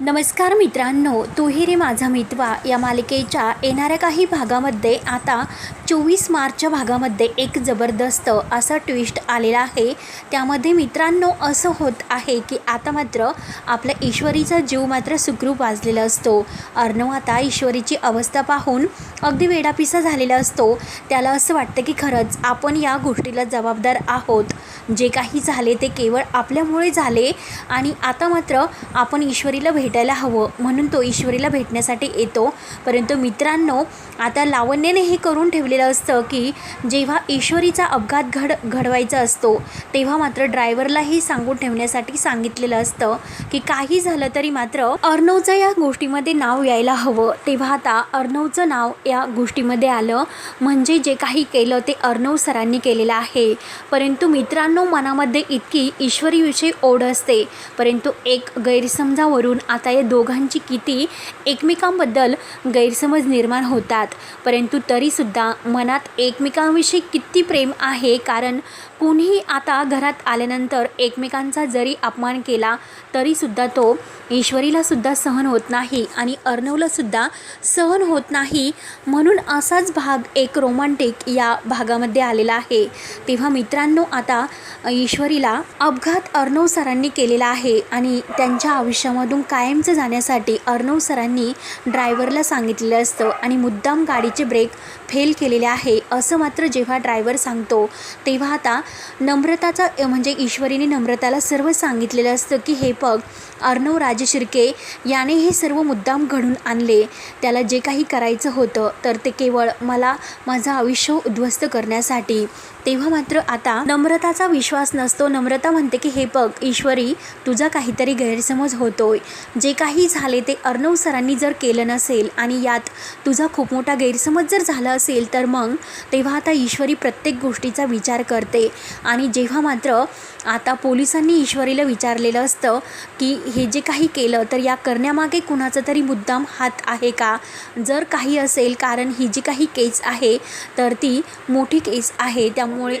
नमस्कार मित्रांनो तू रे माझा मितवा या मालिकेच्या येणाऱ्या काही भागामध्ये आता चोवीस मार्चच्या भागामध्ये एक जबरदस्त असा ट्विस्ट आलेला आहे. त्यामध्ये मित्रांनो असं होत आहे की आता मात्र आपल्या ईश्वरीचा जीव मात्र सुखरूप वाजलेला असतो. अर्णव आता ईश्वरीची अवस्था पाहून अगदी वेडापिसा झालेला असतो. त्याला असं वाटतं की खरंच आपण या गोष्टीला जबाबदार आहोत. जे काही झाले ते केवळ आपल्यामुळे झाले आणि आता मात्र आपण ईश्वरीला भेटायला हवं म्हणून तो ईश्वरीला भेटण्यासाठी येतो. परंतु मित्रांनो आता लावण्याने हे करून ठेवलेलं असतं की जेव्हा ईश्वरीचा अपघात घड घडवायचा असतो तेव्हा मात्र ड्रायव्हरलाही सांगून ठेवण्यासाठी सांगितलेलं असतं की काही झालं तरी मात्र अर्णवचं या गोष्टीमध्ये नाव यायला हवं. तेव्हा आता अर्णवचं नाव या गोष्टीमध्ये आलं. म्हणजे जे काही केलं ते अर्णव सरांनी केलेलं आहे. परंतु मित्रांनो मनामध्ये इतकी ईश्वरीविषयी ओढ असते. परंतु एक गैरसमजावरून आता या दोघांची किती एकमेकांबद्दल गैरसमज निर्माण होतात. परंतु तरीसुद्धा मनात एकमेकांविषयी किती प्रेम आहे? कारण कुणीही आता घरात आल्यानंतर एकमेकांचा जरी अपमान केला तरीसुद्धा तो ईश्वरीलासुद्धा सहन होत नाही आणि अर्णवलासुद्धा सहन होत नाही. म्हणून असाच भाग एक रोमांटिक या भागामध्ये आलेला आहे. तेव्हा मित्रांनो आता ईश्वरीला अपघात अर्णव सरांनी केलेला आहे आणि त्यांच्या आयुष्यामधून काय कायमचं जाण्यासाठी अर्णव सरांनी ड्रायव्हरला सांगितलेलं असतं आणि मुद्दाम गाडीचे ब्रेक फेल केलेले आहे असं मात्र जेव्हा ड्रायव्हर सांगतो तेव्हा आता नम्रताचा म्हणजे ईश्वरीने नम्रताला सर्व सांगितलेलं असतं की हे बघ अर्णव राजशिर्के याने हे सर्व मुद्दाम घडून आणले. त्याला जे काही करायचं होतं तर ते केवळ मला माझं आयुष्य उद्ध्वस्त करण्यासाठी. तेव्हा मात्र आता नम्रताचा विश्वास नसतो. नम्रता म्हणते की हे बघ ईश्वरी तुझा काहीतरी गैरसमज होतोय. जे काही झाले ते अर्णव सरांनी जर केलं नसेल आणि यात तुझा खूप मोठा गैरसमज जर झाला असेल तर मग? तेव्हा आता ईश्वरी प्रत्येक गोष्टीचा विचार करते. आणि जेव्हा मात्र आता पोलिसांनी ईश्वरीला विचारलेलं असतं की हे जे काही केलं तर या करण्यामागे कुणाचा तरी मुद्दाम हात आहे का? जर काही असेल कारण ही जी काही केस आहे तर ती मोठी केस आहे. त्यामुळे মরে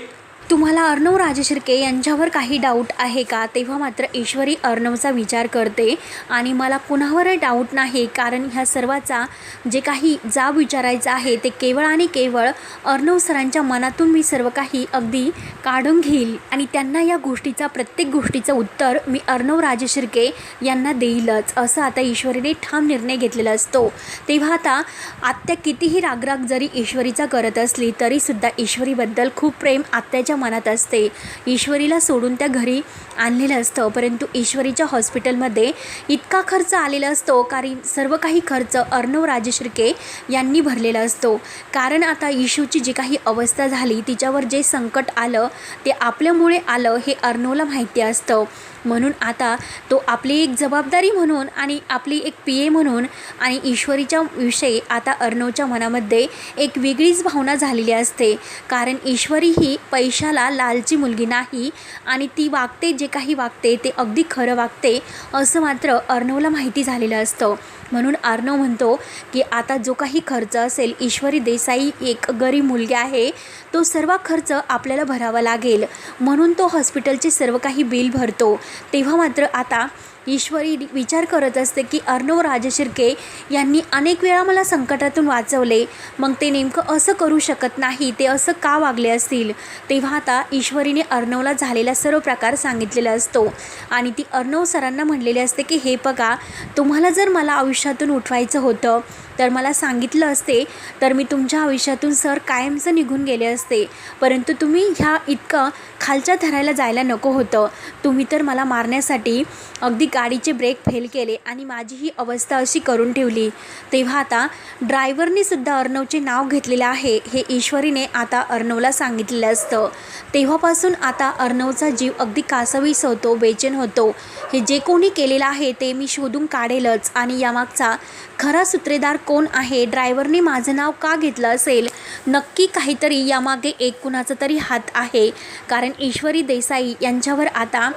तुम्हाला अर्णव राजशिर्के यांच्यावर काही डाऊट आहे का? तेव्हा मात्र ईश्वरी अर्णवचा विचार करते. आणि मला कुणावर डाऊट नाही कारण ह्या सर्वाचा जे काही जाब विचारायचा आहे ते केवळ आणि केवळ अर्णव सरांच्या मनातून मी सर्व काही अगदी काढून घेईल. आणि त्यांना या गोष्टीचा प्रत्येक गोष्टीचं उत्तर मी अर्णव राजशिर्के यांना देईलच असं आता ईश्वरीने ठाम निर्णय घेतलेला असतो. तेव्हा आता आत्या कितीही रागराग जरी ईश्वरीचा करत असली तरीसुद्धा ईश्वरीबद्दल खूप प्रेम आत्याच्या मनात असते. ईश्वरीला सोडून त्या घरी आणलेलं असतं. परंतु ईश्वरीच्या हॉस्पिटलमध्ये इतका खर्च आलेला असतो कारण सर्व काही खर्च अर्णव राजशिर्के यांनी भरलेला असतो. कारण आता इशूची जी काही अवस्था झाली तिच्यावर जे संकट आलं ते आपल्यामुळे आलं हे अर्णवला माहिती असतं. म्हणून आता तो आपली एक जबाबदारी म्हणून आणि आपली एक पी ए म्हणून आणि ईश्वरीच्या विषयी आता अर्णवच्या मनामध्ये एक वेगळीच भावना झालेली असते. कारण ईश्वरी ही पैशाला लालची मुलगी नाही आणि ती वागते जे काही वागते ते अगदी खरं वागते असं मात्र अर्णवला माहिती झालेलं असतं. म्हणून अर्णव म्हणतो की आता जो काही खर्च असेल ईश्वरी देसाई एक गरीब मुलगी आहे तो सर्व खर्च आपल्याला भरावा लागेल. म्हणून तो हॉस्पिटलचे सर्व काही बिल भरतो. तेव्हा मात्र आता ईश्वरी विचार करत असते की अर्णव राजशिर्के यांनी अनेक वेळा मला संकटातून वाचवले. मग ते नेमकं असं करू शकत नाही ते असं का वागले असतील? तेव्हा आता ईश्वरीने अर्णवला झालेला सर्व प्रकार सांगितलेला असतो. आणि ती अर्णव सरांना म्हणलेली असते की हे बघा तुम्हाला जर मला आयुष्यातून उठवायचं होतं तर मला सांगितलं असते तर मी तुमच्या आयुष्यातून सर कायमचं निघून गेले असते. परंतु तुम्ही ह्या इतकं खालच्या थरायला जायला नको होतं. तुम्ही तर मला मारण्यासाठी अगदी गाडीचे ब्रेक फेल केले आणि माझी ही अवस्था अशी करून ठेवली. तेव्हा आता ड्रायव्हरने सुद्धा अर्णवचे नाव घेतलेलं आहे हे ईश्वरीने आता अर्णवला सांगितलेलं असतं. तेव्हापासून आता अर्णवचा जीव अगदी कासवीस होतो बेचैन होतो. हे जे कोणी केलेलं आहे ते मी शोधून काढेलच आणि यामागचा खरा सूत्रेदार कोण आहे? ड्रायव्हरने माझं नाव का घेतलं असेल? नक्की काहीतरी यामागे एक कुणाचा तरी हात आहे. कारण ईश्वरी देसाई यांच्यावर आता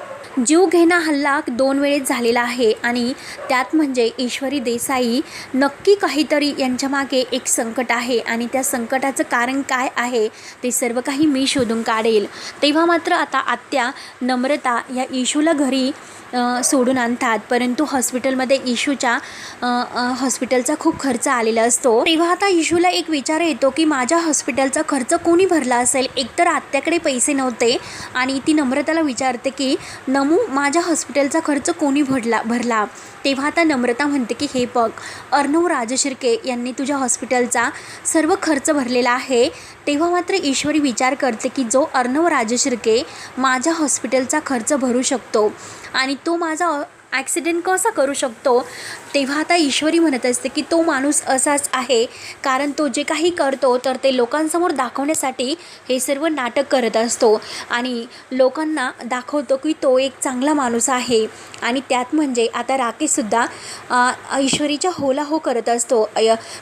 जीवघेणा हल्ला दोन वेळेस झालेला आहे आणि त्यात म्हणजे ईश्वरी देसाई नक्की काहीतरी यांच्या मागे एक संकट आहे आणि त्या संकटाचं कारण काय आहे ते सर्व काही मी शोधून काढेल. तेव्हा मात्र आता आत्या नम्रता या इशूला घरी सोडून आणतात. परंतु हॉस्पिटलमध्ये इशूच्या हॉस्पिटलचा खूप खर्च आलेला असतो. तेव्हा आता इशूला एक विचार येतो की माझ्या हॉस्पिटलचा खर्च कोणी भरला असेल? एकतर आत्याकडे पैसे नव्हते आणि ती नम्रताला विचारते की नम माझ्या हॉस्पिटलचा खर्च कोणी भरला भरला? तेव्हा आता नम्रता म्हणते की हे बघ अर्णव राजशिर्के यांनी तुझ्या हॉस्पिटलचा सर्व खर्च भरलेला आहे. तेव्हा मात्र ईश्वरी विचार करते की जो अर्णव राजशिर्के माझ्या हॉस्पिटलचा खर्च भरू शकतो आणि तो माझा ॲक्सिडेंट कसा करू शकतो? तेव्हा आता ईश्वरी म्हणत असते की तो माणूस असाच आहे कारण तो जे काही करतो तर ते लोकांसमोर दाखवण्यासाठी हे सर्व नाटक करत असतो. आणि लोकांना दाखवतो की तो एक चांगला माणूस आहे. आणि त्यात म्हणजे आता राकेशसुद्धा ईश्वरीच्या होला हो करत असतो.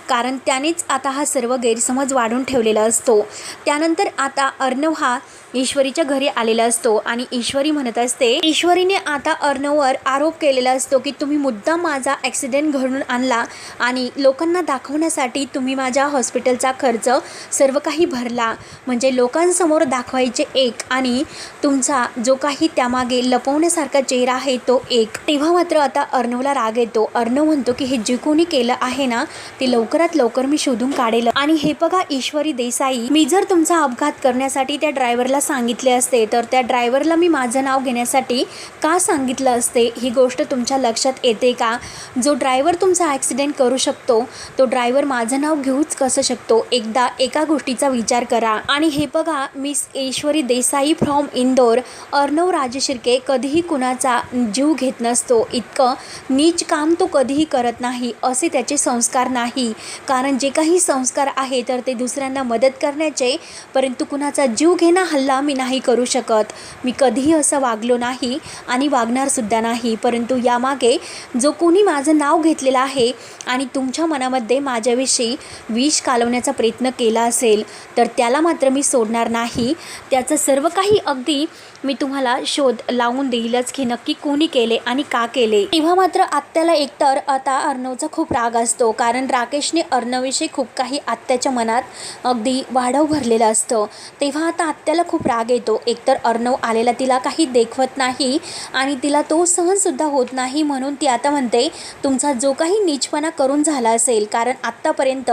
कारण त्यानेच आता हा सर्व गैरसमज वाढून ठेवलेला असतो. त्यानंतर आता अर्णव हा ईश्वरीच्या घरी आलेला असतो. आणि ईश्वरी म्हणत असते ईश्वरीने आता अर्णववर आरोप केलेला असतो की तुम्ही मुद्दाम माझा ॲक्सिडेंट घडून आणला आणि लोकांना दाखवण्यासाठी तुम्ही माझ्या हॉस्पिटलचा खर्च सर्व काही भरला. म्हणजे लोकांसमोर दाखवायचे एक आणि तुमचा जो काही त्यामागे लपवण्यासारखा चेहरा आहे तो एक. तेव्हा मात्र आता अर्णवला राग येतो. अर्णव म्हणतो की हे जे कोणी केलं आहे ना ते लवकरात लवकर मी शोधून काढेल. आणि हे बघा ईश्वरी देसाई मी जर तुमचा अपघात करण्यासाठी त्या ड्रायव्हरला सांगितले असते तर त्या ड्रायव्हरला मी माझं नाव घेण्यासाठी का सांगितलं असते? ही गोष्ट तुमच्या लक्षात येते का? जो ड्रायव्हर तुमचा ॲक्सिडेंट करू शकतो तो ड्रायव्हर माझं नाव घेऊच कसं शकतो? एकदा एका गोष्टीचा विचार करा. आणि हे बघा मिस ईश्वरी देसाई फ्रॉम इंदोर. अर्णव राजशिर्के कधीही कुणाचा जीव घेत नसतो. इतकं नीच काम तो कधीही करत नाही असे त्याचे संस्कार नाही. कारण जे काही संस्कार आहे तर ते दुसऱ्यांना मदत करण्याचे परंतु कुणाचा जीव घेणा हल्ला मी नाही करू शकत. मी कधीही असं वागलो नाही आणि वागणारसुद्धा नाही. परंतु यामागे जो कोणी माझं नाव घेतलेलं आहे आणि तुमच्या मनामध्ये माझ्याविषयी विष कालवण्याचा प्रयत्न केला असेल तर त्याला मात्र मी सोडणार नाही. त्याचं सर्व काही अगदी मी तुम्हाला शोध लावून देईलच की नक्की कोणी केले आणि का केले. तेव्हा मात्र आत्याला एकतर आता अर्णवचा खूप राग असतो कारण राकेशने अर्णवविषयी खूप काही आत्याच्या मनात अगदी वाढव भरलेलं असतं. तेव्हा आता आत्याला खूप राग येतो. एकतर अर्णव आलेला तिला काही देखवत नाही आणि तिला तो सहनसुद्धा होत नाही म्हणून ती आता म्हणते तुमचा जो काही नीचपणा करून झाला असेल कारण आत्तापर्यंत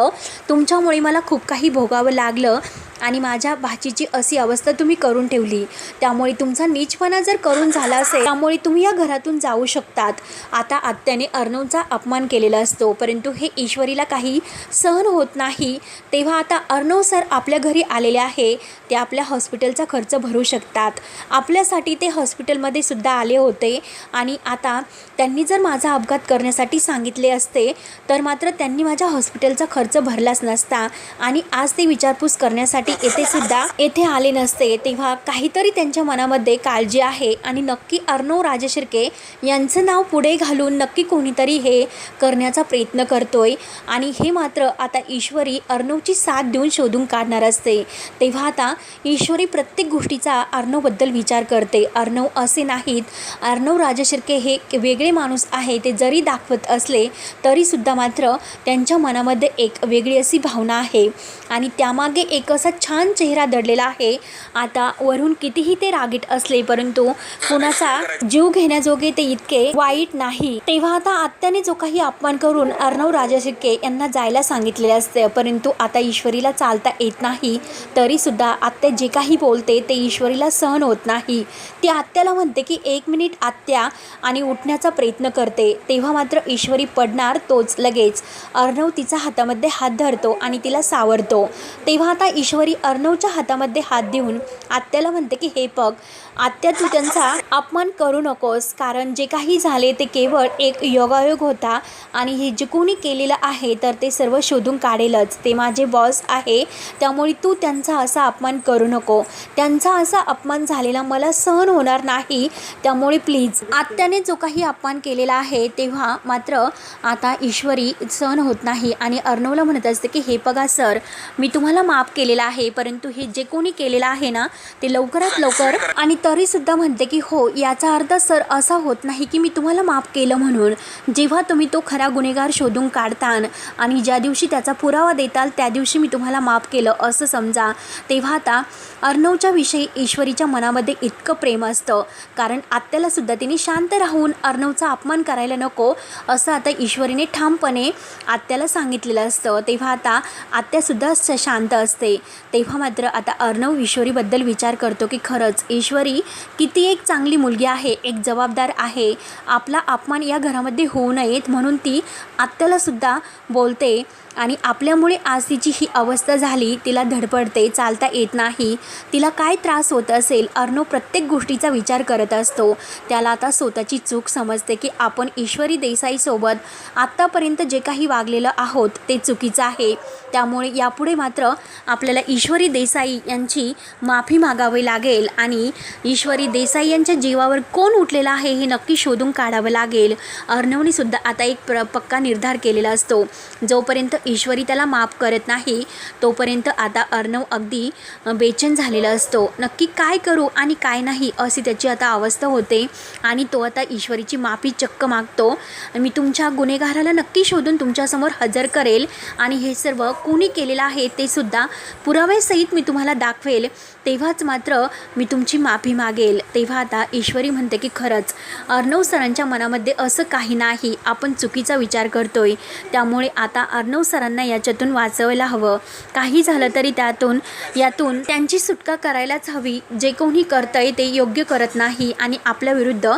तुमच्यामुळे मला खूप काही भोगावं लागलं आणि माझ्या भाचीची अशी अवस्था तुम्ही करून ठेवली. त्यामुळे तुमचा नीचपणा जर करून झाला असेल त्यामुळे तुम्ही या घरातून जाऊ शकतात. आता आत्याने अर्णवचा अपमान केलेला असतो परंतु हे ईश्वरीला काही सहन होत नाही. तेव्हा आता अर्णव सर आपल्या घरी आलेले आहे. ते आपल्या हॉस्पिटलचा खर्च भरू शकतात. आपल्यासाठी ते हॉस्पिटलमध्ये सुद्धा आले होते. आणि आता त्यांनी जर माझा अपघात करण्यासाठी सांगितले असते तर मात्र त्यांनी माझ्या हॉस्पिटलचा खर्च भरलाच नसता. आणि आज ते विचारपूस करण्यासाठी येथे सुद्धा येथे आले नसते. तेव्हा काहीतरी त्यांच्या मनामध्ये काळजी आहे आणि नक्की अर्णव राजशिर्के यांचं नाव पुढे घालून नक्की कोणीतरी हे करण्याचा प्रयत्न करतोय. आणि हे मात्र आता ईश्वरी अर्णवची साथ देऊन शोधून काढणार असते. तेव्हा आता ईश्वरी प्रत्येक गोष्टीचा अर्णवबद्दल विचार करते. अर्णव असे नाहीत. अर्णव राजशिर्के हे वेगळे माणूस आहे. ते जरी दाखवत असले तरीसुद्धा मात्र त्यांच्या मनामध्ये एक वेगळी अशी भावना आहे. आणि त्यामागे एक असा छान चेहरा दडलेला आहे. आता वरून कितीही ते रागीट असले परंतु कुणाचा जीव घेण्याजोगे ते इतके वाईट नाही. तेव्हा आता आत्याने जो काही अपमान करून अर्णव राजाशिर्के यांना जायला सांगितलेले असते परंतु आता ईश्वरीला चालता येत नाही तरी सुद्धा आत्या जे काही बोलते ते ईश्वरीला सहन होत नाही. ती आत्याला म्हणते की एक मिनिट आत्या आणि उठण्याचा प्रयत्न करते. तेव्हा मात्र ईश्वरी पडणार तोच लगेच. अर्णव तिचा हातामध्ये हात धरतो आणि तिला सावरतो. तेव्हा आता ईश्वरी अर्णवच्या हातामध्ये हात देऊन आत्याला म्हणते की हे बघ आत्या तू त्यांचा अपमान करू नकोस. कारण जे काही झाले ते केवळ एक योगायोग होता आणि हे जे कोणी केलेलं आहे तर ते सर्व शोधून काढेलच. ते माझे बॉस आहे त्यामुळे तू त्यांचा असा अपमान करू नको. त्यांचा असा अपमान झालेला मला सहन होणार नाही. त्यामुळे प्लीज आत्याने जो काही अपमान केलेला आहे तेव्हा मात्र आता ईश्वरी सहन होत नाही आणि अर्णवला म्हणत असते की हे बघा सर मी तुम्हाला माफ केलेला आहे परंतु हे जे कोणी केलेलं आहे ना ते लवकरात लवकर आणि तरीसुद्धा म्हणते की हो याचा अर्थ सर असा होत नाही की मी तुम्हाला माफ केलं म्हणून. जेव्हा तुम्ही तो खरा गुन्हेगार शोधून काढताल आणि ज्या दिवशी त्याचा पुरावा देताल त्या दिवशी मी तुम्हाला माफ केलं असं समजा. तेव्हा आता अर्णवच्या विषयी ईश्वरीच्या मनामध्ये इतकं प्रेम असतं. कारण आत्यालासुद्धा तिने शांत राहून अर्णवचा अपमान करायला नको असं आता ईश्वरीने ठामपणे आत्याला सांगितलेलं असतं. तेव्हा आता आत्यासुद्धा स- शांत असते. तेव्हा मात्र आता अर्णव ईश्वरीबद्दल विचार करतो की खरंच ईश्वरी किती एक चांगली मुलगी आहे एक जबाबदार आहे. आपला अपमान या घरामध्ये होऊ नयेत म्हणून ती आत्यालासुद्धा बोलते आणि आपल्यामुळे आज तिची ही अवस्था झाली तिला धडपडते चालता येत नाही. तिला काय त्रास होत असेल अर्णव प्रत्येक गोष्टीचा विचार करत असतो. त्याला आता स्वतःची चूक समजते की आपण ईश्वरी देसाईसोबत आत्तापर्यंत जे काही वागलेलं आहोत ते चुकीचं आहे. त्यामुळे यापुढे मात्र आपल्याला ईश्वरी देसाई यांची माफी मागावी लागेल आणि ईश्वरी देसाई यांच्या जीवावर कोण उठलेलं आहे हे नक्की शोधून काढावं लागेल. अर्णवनेसुद्धा आता एक प्र पक्का निर्धार केलेला असतो. जोपर्यंत ईश्वरी त्याला माफ करत नाही तोपर्यंत आता अर्णव अगदी बेचैन झालेला असतो. नक्की काय करू आणि काय नाही अशी त्याची आता अवस्था होते आणि तो आता ईश्वरीची माफी चक्क मागतो. मी तुमच्या गुन्हेगाराला नक्की शोधून तुमच्यासमोर हजर करेल आणि हे सर्व कोणी केलेलं आहे ते सुद्धा पुराव्यासहित मी तुम्हाला दाखवेल. तेव्हाच मात्र मी तुमची माफी मागेल. तेव्हा आता ईश्वरी म्हणते की खरंच अर्णव सरांच्या मनामध्ये असं काही नाही आपण चुकीचा विचार करतोय. त्यामुळे आता अर्णव सरांना याच्यातून वाचवायला हवं. काही झालं तरी त्यातून यातून त्यांची सुटका करायलाच हवी. जे कोणी करतंय ते योग्य करत नाही आणि आपल्या विरुद्ध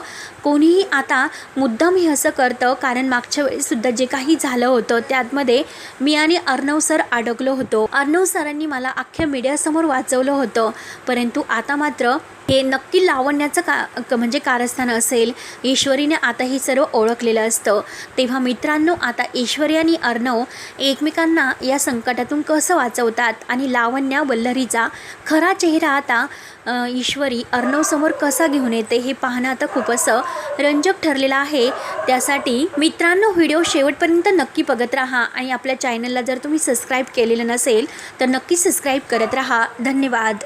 कोणीही आता मुद्दाम हे असं करतं. कारण मागच्या वेळेससुद्धा जे काही झालं होतं त्यामध्ये मी आणि अर्णव सर अडकलो होतो. अर्णव सरांनी मला अख्ख्या मीडियासमोर वाचवलं होतं. परंतु आता मात्र हे नक्की लावण्याचं का क- म्हणजे कारस्थान असेल. ईश्वरीने आता हे सर्व ओळखलेलं असतं. तेव्हा मित्रांनो आता ईश्वरी आणि अर्णव एकमेकांना या संकटातून कसं वाचवतात आणि लावण्या वल्लरीचा खरा चेहरा आता ईश्वरी अर्णवसमोर कसा घेऊन येते हे पाहणं आता खूप असं रंजक ठरलेलं आहे. त्यासाठी मित्रांनो व्हिडिओ शेवटपर्यंत नक्की बघत राहा आणि आपल्या चॅनलला जर तुम्ही सबस्क्राईब केलेलं नसेल तर नक्की सबस्क्राईब करत राहा. धन्यवाद.